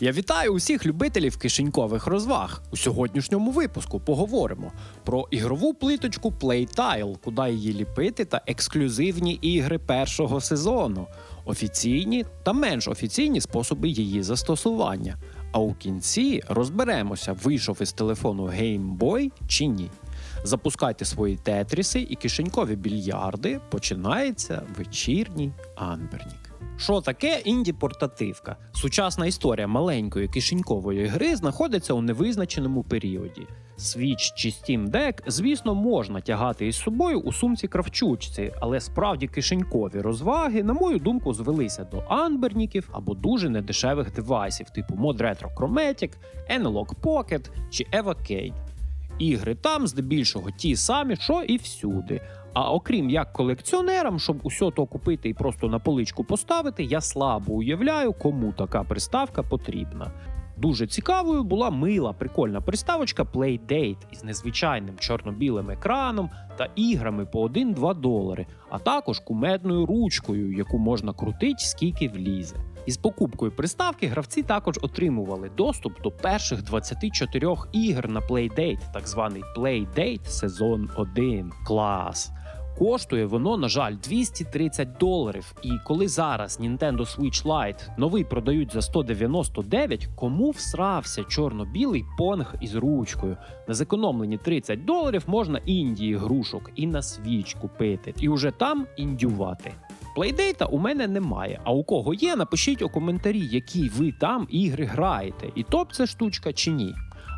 Я вітаю усіх любителів кишенькових розваг. У сьогоднішньому випуску поговоримо про ігрову плиточку Playtile, куди її ліпити, та ексклюзивні ігри першого сезону, офіційні та менш офіційні способи її застосування. А у кінці розберемося, вийшов із телефону Game Boy чи ні. Запускайте свої тетріси і кишенькові більярди. Починається вечірній Анбернік. Що таке інді-портативка? Сучасна історія маленької кишенькової гри знаходиться у невизначеному періоді. Switch чи Steam Deck, звісно, можна тягати із собою у сумці кравчучці, але справді кишенькові розваги, на мою думку, звелися до анберніків або дуже недешевих девайсів, типу Mod Retro Chromatic, Analog Pocket чи Evacade. Ігри там здебільшого ті самі, що і всюди. А окрім як колекціонерам, щоб усе то купити і просто на поличку поставити, я слабо уявляю, кому така приставка потрібна. Дуже цікавою була мила, прикольна приставочка Playdate із незвичайним чорно-білим екраном та іграми по 1-2 долари, а також кумедною ручкою, яку можна крутити скільки влізе. Із покупкою приставки гравці також отримували доступ до перших 24 ігр на Playdate, так званий Playdate сезон 1. Клас! Коштує воно, на жаль, 230 доларів. І коли зараз Nintendo Switch Lite новий продають за 199, кому всрався чорно-білий понг із ручкою? На зекономлені 30 доларів можна індії грушок і на Switch купити, і уже там індювати. Плейдейта у мене немає. А у кого є, напишіть у коментарі, які ви там ігри граєте, і топ це штучка чи ні.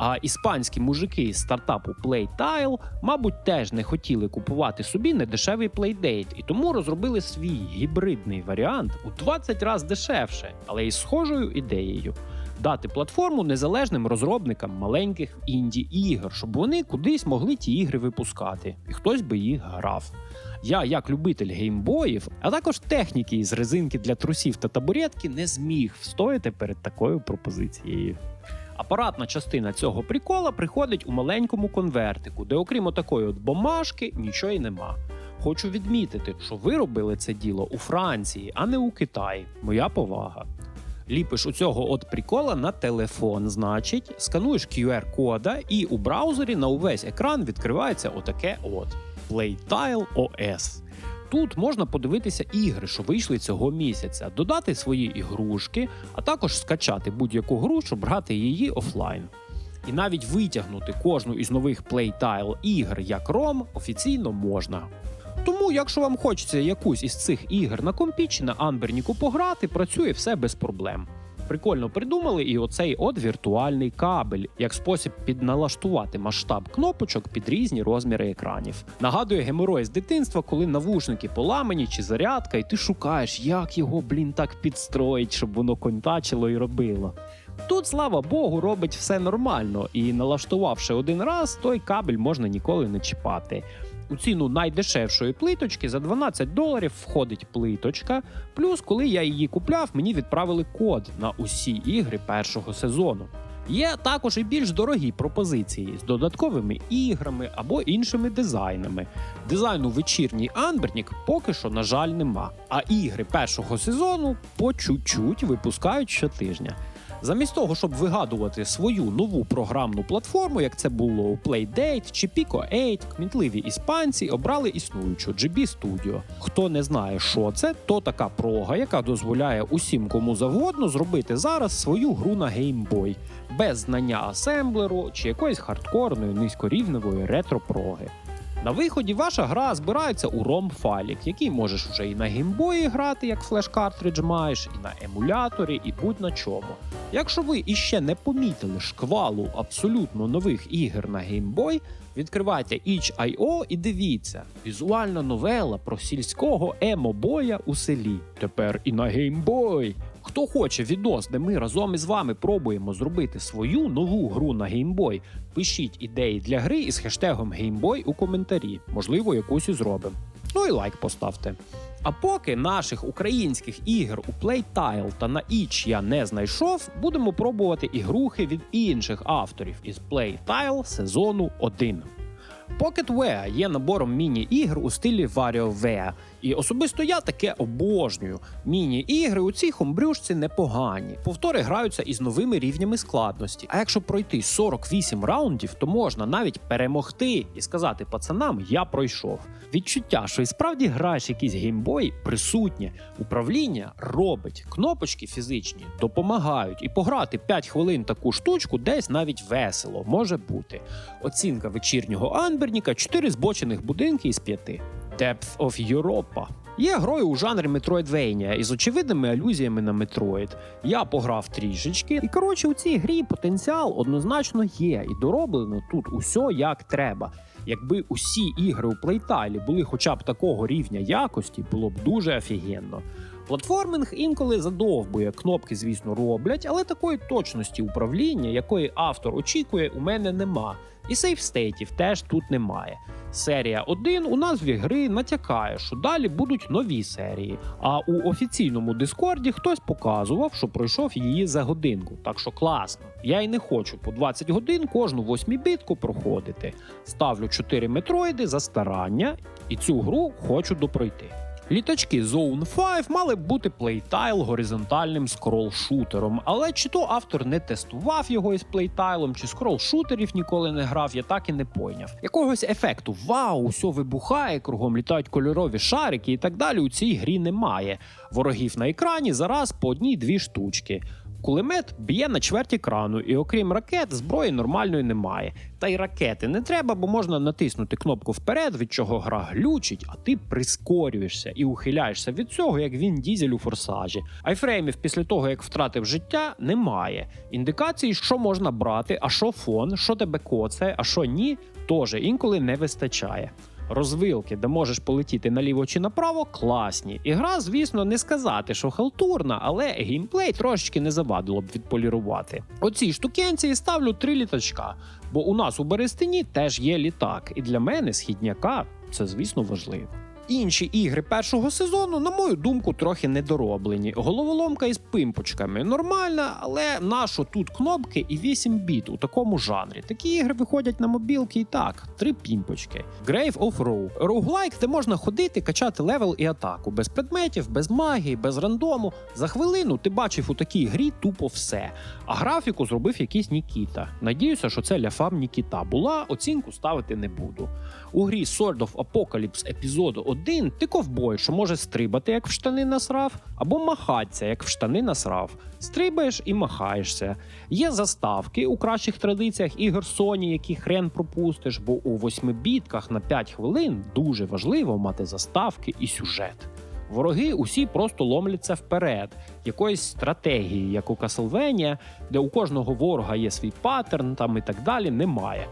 А іспанські мужики з стартапу Playtile, мабуть, теж не хотіли купувати собі недешевий плейдейт, і тому розробили свій гібридний варіант у 20 разів дешевше, але із схожою ідеєю. Дати платформу незалежним розробникам маленьких інді ігор, щоб вони кудись могли ті ігри випускати, і хтось би їх грав. Я, як любитель геймбоїв, а також техніки із резинки для трусів та табуретки, не зміг встояти перед такою пропозицією. Апаратна частина цього прикола приходить у маленькому конвертику, де, окрім отакої от бумажки, нічого й нема. Хочу відмітити, що ви робили це діло у Франції, а не у Китаї. Моя повага. Ліпиш у цього от прикола на телефон, значить, скануєш QR-кода, і у браузері на увесь екран відкривається отаке от Playtile OS. Тут можна подивитися ігри, що вийшли цього місяця, додати свої ігрушки, а також скачати будь-яку гру, щоб грати її офлайн. І навіть витягнути кожну із нових Playtile ігр як ROM офіційно можна. Тому, якщо вам хочеться якусь із цих ігор на компі чи на Анберніку пограти, працює все без проблем. Прикольно придумали і оцей от віртуальний кабель, як спосіб підналаштувати масштаб кнопочок під різні розміри екранів. Нагадує геморой з дитинства, коли навушники поламані чи зарядка, і ти шукаєш, як його, блін, так підстроїть, щоб воно контачило і робило. Тут, слава Богу, робить все нормально, і налаштувавши один раз, той кабель можна ніколи не чіпати. У ціну найдешевшої плиточки за 12 доларів входить плиточка. Плюс, коли я її купляв, мені відправили код на усі ігри першого сезону. Є також і більш дорогі пропозиції з додатковими іграми або іншими дизайнами. Дизайну вечірній Анбернік поки що, на жаль, нема. А ігри першого сезону по чуть-чуть випускають щотижня. Замість того, щоб вигадувати свою нову програмну платформу, як це було у Playdate чи Pico 8, кмітливі іспанці обрали існуючу GB Studio. Хто не знає, що це, то така прога, яка дозволяє усім кому завгодно зробити зараз свою гру на Game Boy, без знання асемблеру чи якоїсь хардкорної низькорівневої ретро-проги. На виході ваша гра збирається у ROM-файлік, який можеш вже і на геймбої грати, як флеш-картридж маєш, і на емуляторі, і будь-на чому. Якщо ви іще не помітили шквалу абсолютно нових ігор на геймбой, відкривайте itch.io і дивіться. Візуальна новела про сільського емо-боя у селі. Тепер і на геймбой. Хто хоче відос, де ми разом із вами пробуємо зробити свою нову гру на геймбой, пишіть ідеї для гри із хештегом геймбой у коментарі. Можливо, якусь і зробимо. Ну і лайк поставте. А поки наших українських ігр у Playtile та на Itch я не знайшов, будемо пробувати ігрухи від інших авторів із Playtile сезону 1. PocketWare є набором міні-ігр у стилі WarioWare, І особисто я таке обожнюю. Міні-ігри у цій хомбрюшці непогані. Повтори граються із новими рівнями складності. А якщо пройти 48 раундів, то можна навіть перемогти і сказати пацанам, я пройшов. Відчуття, що і справді граєш якийсь геймбой, присутнє. Управління робить. Кнопочки фізичні допомагають. І пограти 5 хвилин таку штучку десь навіть весело може бути. Оцінка вечірнього Анберніка 4 збочених будинки із 5. Depth of Europa. Є грою у жанрі Metroidvania із очевидними алюзіями на Metroid. Я пограв трішечки, і коротше, у цій грі потенціал однозначно є, і дороблено тут усе як треба. Якби усі ігри у плейтайлі були хоча б такого рівня якості, було б дуже офігенно. Платформинг інколи задовбує, кнопки, звісно, роблять, але такої точності управління, якої автор очікує, у мене нема. І сейфстейтів теж тут немає. Серія 1 у назві гри натякає, що далі будуть нові серії. А у офіційному Дискорді хтось показував, що пройшов її за годинку. Так що класно. Я й не хочу по 20 годин кожну восьмібітку проходити. Ставлю 4 метроїди за старання, і цю гру хочу допройти. Літачки Zone 5 мали б бути плейтайл горизонтальним скрол-шутером, але чи то автор не тестував його із плейтайлом, чи скрол-шутерів ніколи не грав, я так і не пойняв. Якогось ефекту вау, все вибухає, кругом літають кольорові шарики і так далі. У цій грі немає. Ворогів на екрані зараз по одній-дві штучки. Кулемет б'є на чверть екрану, і окрім ракет, зброї нормальної немає. Та й ракети не треба, бо можна натиснути кнопку вперед, від чого гра глючить, а ти прискорюєшся і ухиляєшся від цього, як він дізель у форсажі. Айфреймів після того, як втратив життя, немає. Індикації, що можна брати, а що фон, що тебе коцає, а що ні, теж інколи не вистачає. Розвилки, де можеш полетіти наліво чи направо, класні. І гра, звісно, не сказати, що халтурна, але геймплей трошечки не завадило б відполірувати. Оцій штукенці ставлю три літачка, бо у нас у Берестині теж є літак, і для мене східняка це, звісно, важливо. Інші ігри першого сезону, на мою думку, трохи недороблені. Головоломка із пимпочками нормальна, але нащо тут кнопки і 8 біт у такому жанрі. Такі ігри виходять на мобілки і так, три пімпочки. Grave of Row. Роуглайк, де можна ходити, качати левел і атаку, без предметів, без магії, без рандому. За хвилину ти бачив у такій грі тупо все. А графіку зробив якийсь Нікіта. Надіюся, що це ляфам Нікіта була, оцінку ставити не буду. У грі Sword of Apocalypse епізоду 1 ти ковбой, що може стрибати, як в штани насрав, або махатися, як в штани насрав. Стрибаєш і махаєшся. Є заставки у кращих традиціях ігор Sony, які хрен пропустиш, бо у восьмибітках на 5 хвилин дуже важливо мати заставки і сюжет. Вороги усі просто ломляться вперед, якоїсь стратегії, як у Castlevania, де у кожного ворога є свій паттерн там і так далі, немає.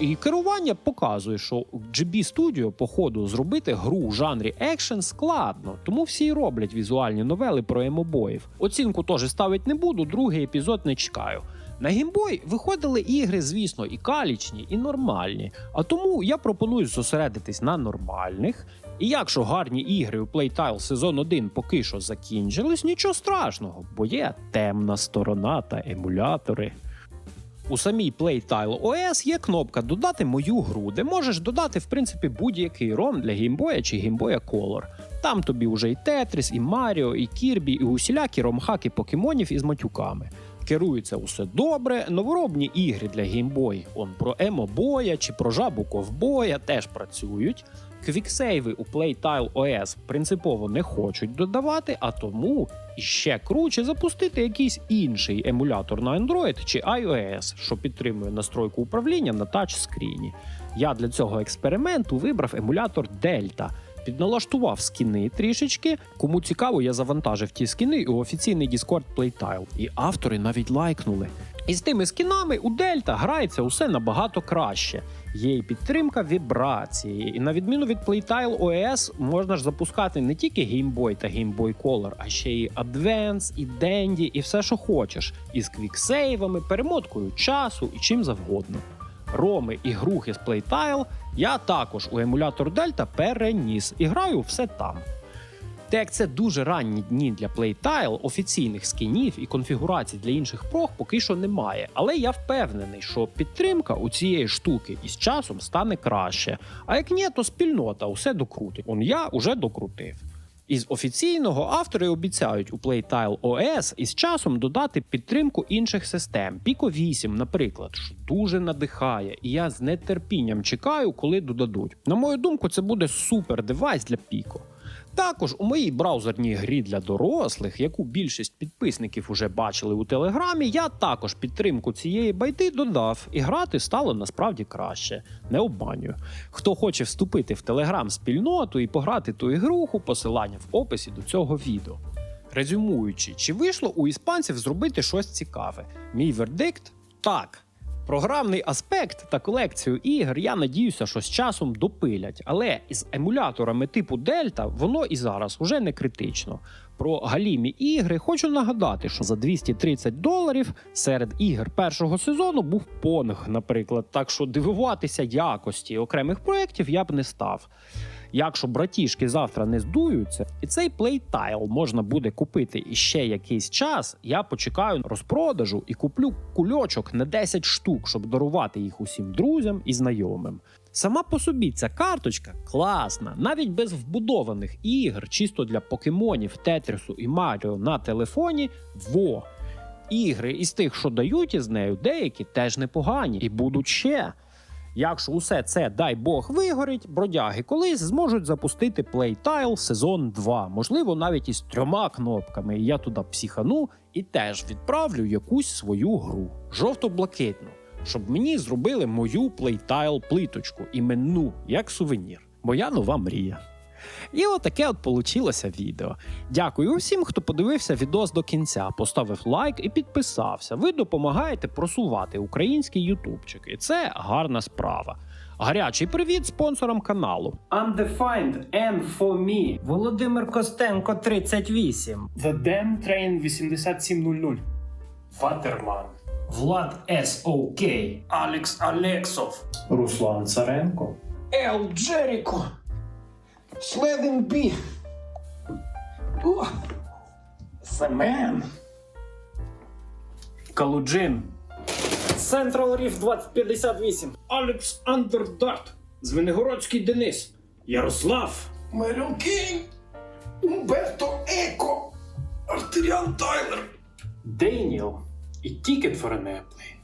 І керування показує, що у GB Studio, по ходу, зробити гру у жанрі екшен складно, тому всі й роблять візуальні новели про емобоїв. Оцінку теж ставити не буду, другий епізод не чекаю. На геймбой виходили ігри, звісно, і калічні, і нормальні. А тому я пропоную зосередитись на нормальних. І якщо гарні ігри у Playtile сезон 1 поки що закінчились, нічого страшного, бо є темна сторона та емулятори. У самій Playtile OS є кнопка Додати мою гру, де можеш додати в принципі будь-який ром для геймбоя чи геймбоя Color. Там тобі вже і Тетріс, і Маріо, і Кірбі, і усілякі ромхаки покемонів із матюками. Керується усе добре. Новоробні ігри для геймбой, он про Емо-боя чи про жабу ковбоя теж працюють. Квіксейви у Playtile OS принципово не хочуть додавати, а тому іще круче запустити якийсь інший емулятор на Android чи iOS, що підтримує настройку управління на тачскріні. Я для цього експерименту вибрав емулятор Delta. Підналаштував скіни трішечки. Кому цікаво, я завантажив ті скіни у офіційний Discord Playtile. І автори навіть лайкнули. І з тими скінами у Дельта грається усе набагато краще. Є і підтримка вібрації. І на відміну від Playtile OS, можна ж запускати не тільки Game Boy та Game Boy Color, а ще й Advance, і Dendy, і все, що хочеш. Із квіксейвами, перемоткою часу і чим завгодно. Роми і грухи з Playtile я також у емулятор Delta переніс і граю все там. Та як це дуже ранні дні для Playtile, офіційних скінів і конфігурацій для інших прог поки що немає. Але я впевнений, що підтримка у цієї штуки із часом стане краще. А як ні, то спільнота усе докрутить. Он я уже докрутив. Із офіційного автори обіцяють у Playtile OS із часом додати підтримку інших систем. Pico 8, наприклад, що дуже надихає, і я з нетерпінням чекаю, коли додадуть. На мою думку, це буде супер девайс для Pico. Також у моїй браузерній грі для дорослих, яку більшість підписників уже бачили у телеграмі, я також підтримку цієї байди додав, і грати стало насправді краще. Не обманюю. Хто хоче вступити в телеграм-спільноту і пограти ту ігруху, посилання в описі до цього відео. Резюмуючи, чи вийшло у іспанців зробити щось цікаве? Мій вердикт так. Програмний аспект та колекцію ігр я надіюся, що з часом допилять, але із емуляторами типу Дельта воно і зараз уже не критично. Про галімі ігри хочу нагадати, що за 230 доларів серед ігр першого сезону був Понг, наприклад. Так що дивуватися якості окремих проєктів я б не став. Якщо братішки завтра не здуються, і цей плейтайл можна буде купити іще якийсь час, я почекаю розпродажу і куплю кульочок на 10 штук, щоб дарувати їх усім друзям і знайомим. Сама по собі ця карточка класна, навіть без вбудованих ігр, чисто для покемонів, Тетрісу і Маріо на телефоні. Во! Ігри із тих, що дають із нею, деякі теж непогані і будуть ще. Якщо усе це, дай Бог, вигорить, бродяги колись зможуть запустити Playtile сезон 2, можливо, навіть із трьома кнопками. Я туди психану і теж відправлю якусь свою гру. Жовто-блакитну, щоб мені зробили мою Playtile плиточку іменну, як сувенір. Моя нова мрія. І отаке от получилося відео. Дякую усім, хто подивився відос до кінця, поставив лайк і підписався. Ви допомагаєте просувати український ютубчик, і це гарна справа. Гарячий привіт спонсорам каналу. Undefined N for me. Володимир Костенко 38. The Damn Train 8700. Ватерман. Влад СОК. Алекс Алексов. Руслан Царенко. Ел Джеріко. Слевін Бі. О, Семен. Калуджин. Централ Ріф 2058. Алекс Андердарт. Звенигородський Денис. Ярослав. Меріл Умберто Еко, Артеріан Тайлер. Дейніел. І Ticket for an Airplane.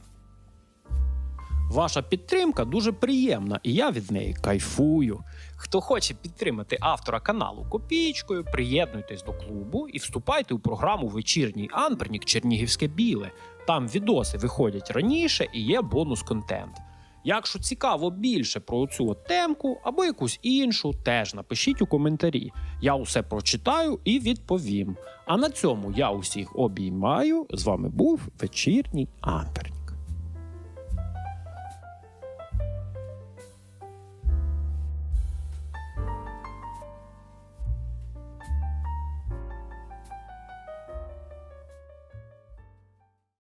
Ваша підтримка дуже приємна, і я від неї кайфую. Хто хоче підтримати автора каналу копійкою, приєднуйтесь до клубу і вступайте у програму Вечірній Анпернік Чернігівське Біле. Там відоси виходять раніше і є бонус-контент. Якщо цікаво більше про цю от темку або якусь іншу, теж напишіть у коментарі. Я усе прочитаю і відповім. А на цьому я усіх обіймаю. З вами був вечірній Анпернік.